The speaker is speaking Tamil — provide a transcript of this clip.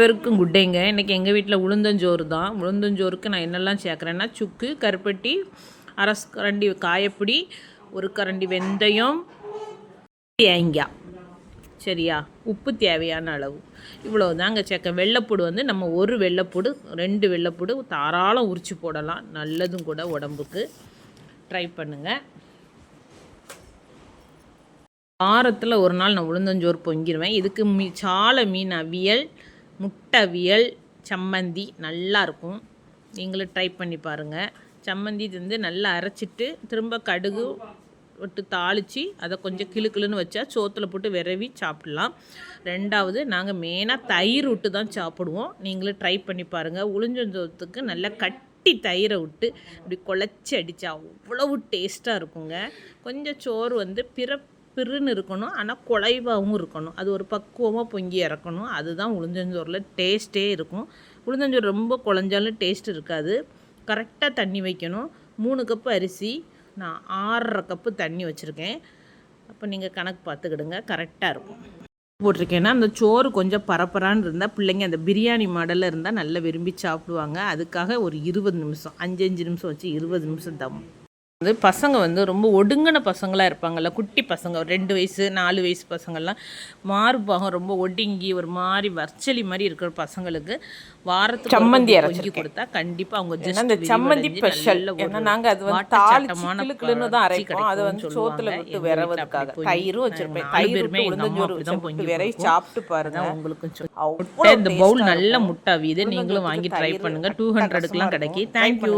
பேருக்கும் குட்டேங்க. இன்றைக்கி எங்கள் வீட்டில் உளுந்தஞ்சோறு தான். உளுந்தஞ்சோறுக்கு நான் என்னெல்லாம் சேர்க்குறேன்னா சுக்கு கருப்பட்டி அரை கரண்டி காயப்பொடி ஒரு கரண்டி வெந்தயம் தேங்காய். சரியா? உப்பு தேவையான அளவு. இவ்வளோ தாங்க சேர்க்க. வெள்ளைப்பூடு வந்து நம்ம ஒரு வெள்ளைப்பூடு ரெண்டு வெள்ளைப்பூடு தாராளம் உரிச்சு போடலாம். நல்லதும் கூட உடம்புக்கு. ட்ரை பண்ணுங்கள் வாரத்தில் ஒரு நாள் நான் உளுந்தஞ்சோறு பொங்கிடுவேன் இதுக்கு மீ சாலை மீன் அவியல் முட்டவியல் சம்மந்தி நல்லாயிருக்கும் நீங்களும் ட்ரை பண்ணி பாருங்கள் சம்மந்தி வந்து நல்லா அரைச்சிட்டு திரும்ப கடுகு விட்டு தாளித்து அதை கொஞ்சம் கிளுக்கிளுன்னு வச்சா சோத்தில் போட்டு விரவி சாப்பிட்லாம். ரெண்டாவது நாங்கள் மெயினாக தயிர் விட்டு தான் சாப்பிடுவோம். நீங்களும் ட்ரை பண்ணி பாருங்கள் உளுஞ்சோத்துக்கு நல்லா கட்டி தயிரை விட்டு இப்படி குழச்சி அடித்தா அவ்வளவு டேஸ்ட்டாக இருக்குங்க. கொஞ்சம் சோறு வந்து பிற பிறுன்னு இருக்கணும். ஆனால் குழைவாகவும் இருக்கணும். அது ஒரு பக்குவமாக பொங்கி இறக்கணும். அதுதான் உளுந்தஞ்சோரில் டேஸ்ட்டே இருக்கும். உளுந்தஞ்சோறு ரொம்ப குழஞ்சாலும் டேஸ்ட் இருக்காது. கரெக்டாக தண்ணி வைக்கணும். மூணு கப்பு அரிசி நான் ஆறரை கப்பு தண்ணி வச்சுருக்கேன். அப்போ நீங்கள் கணக்கு பார்த்துக்கிடுங்க. கரெக்டாக இருக்கும். போட்டிருக்கேன்னா அந்த சோறு கொஞ்சம் பரப்பரான்னு இருந்தால் பிள்ளைங்க அந்த பிரியாணி மாடலில் இருந்தால் நல்லா விரும்பி சாப்பிடுவாங்க. அதுக்காக ஒரு இருபது நிமிஷம் அஞ்சு அஞ்சு நிமிஷம் வச்சு இருபது நிமிஷம் தம் வந்து பசங்க வந்து ரொம்ப ஒடுங்கின பசங்களாக இருப்பாங்கல்ல குட்டி பசங்க ஒரு ரெண்டு வயசு நாலு வயசு பசங்கள்லாம் மார்பாகம் ரொம்ப ஒடுங்கி ஒரு மாதிரி வர்ச்சலி மாதிரி இருக்கிற பசங்களுக்கு வாரத்துக்கு சம்மந்தி. பொங்கி கொடுத்தா கண்டிப்பாக அவங்க இந்த சம்மந்தி ஸ்பெஷல் ஏன்னா நாங்க அது வந்து வாட்ட தாளிச்சு சட்டமான கிளுக்கிளுன்னு தான் அரைப்போம் அது வந்து. சோத்துல விட்டு விரவதுக்காக தயிரும் வச்சிருப்பேன் நாலு தயிர் பேருமே விட்டு எங்க அம்மா உளுந்தஞ்சோறு விரை. சாப்பிட்டு பாருங்க உங்களுக்கு இந்த பவுல் நல்ல. முட்டை வீது நீங்களும் வாங்கி ட்ரை பண்ணுங்க டூ ஹண்ட்ரடுக்குலாம் கிடைக்கி தேங்க்யூ.